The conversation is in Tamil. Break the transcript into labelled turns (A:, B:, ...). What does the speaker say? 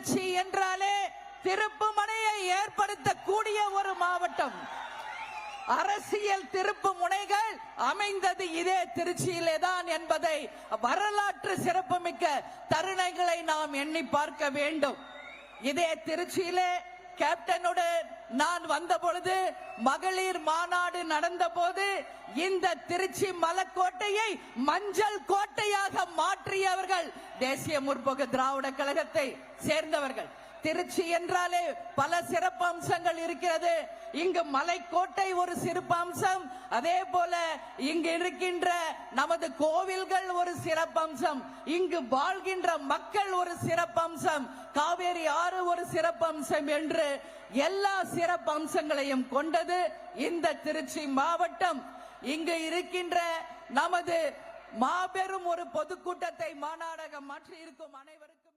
A: திருச்சி என்றாலே திருப்புமனையை ஏற்படுத்தக்கூடிய ஒரு மாவட்டம். அரசியல் திருப்பு முனைகள் அமைந்தது இதே திருச்சியிலே தான் என்பதை வரலாற்று சிறப்புமிக்க தருணங்களை நாம் எண்ணி பார்க்க வேண்டும். இதே திருச்சியிலே கேப்டனுடன் நான் வந்த பொழுது மகளிர் மாநாடு நடந்த போது இந்த திருச்சி மலக்கோட்டையை மஞ்சள் கோட்டை மாற்றியவர்கள் தேசிய முற்போக்கு திராவிட கழகத்தை சேர்ந்தவர்கள். திருச்சி என்றாலே பல சிறப்பு அம்சங்கள் இருக்கிறது. இங்கு மலைக்கோட்டை ஒரு சிறப்பு அம்சம் அதே போல இங்கு இருக்கின்ற நமது கோவில்கள் ஒரு சிறப்பு அம்சம் இங்கு வாழ்கின்ற மக்கள் ஒரு சிறப்பு அம்சம் காவேரி ஆறு ஒரு சிறப்பு அம்சம் என்று எல்லா சிறப்பு அம்சங்களையும் கொண்டது இந்த திருச்சி மாவட்டம். இங்கு இருக்கின்ற நமது மாபெரும் ஒரு பொதுக்கூட்டத்தை மாநாடகம் மாற்றி இருக்கும் அனைவருக்கும்.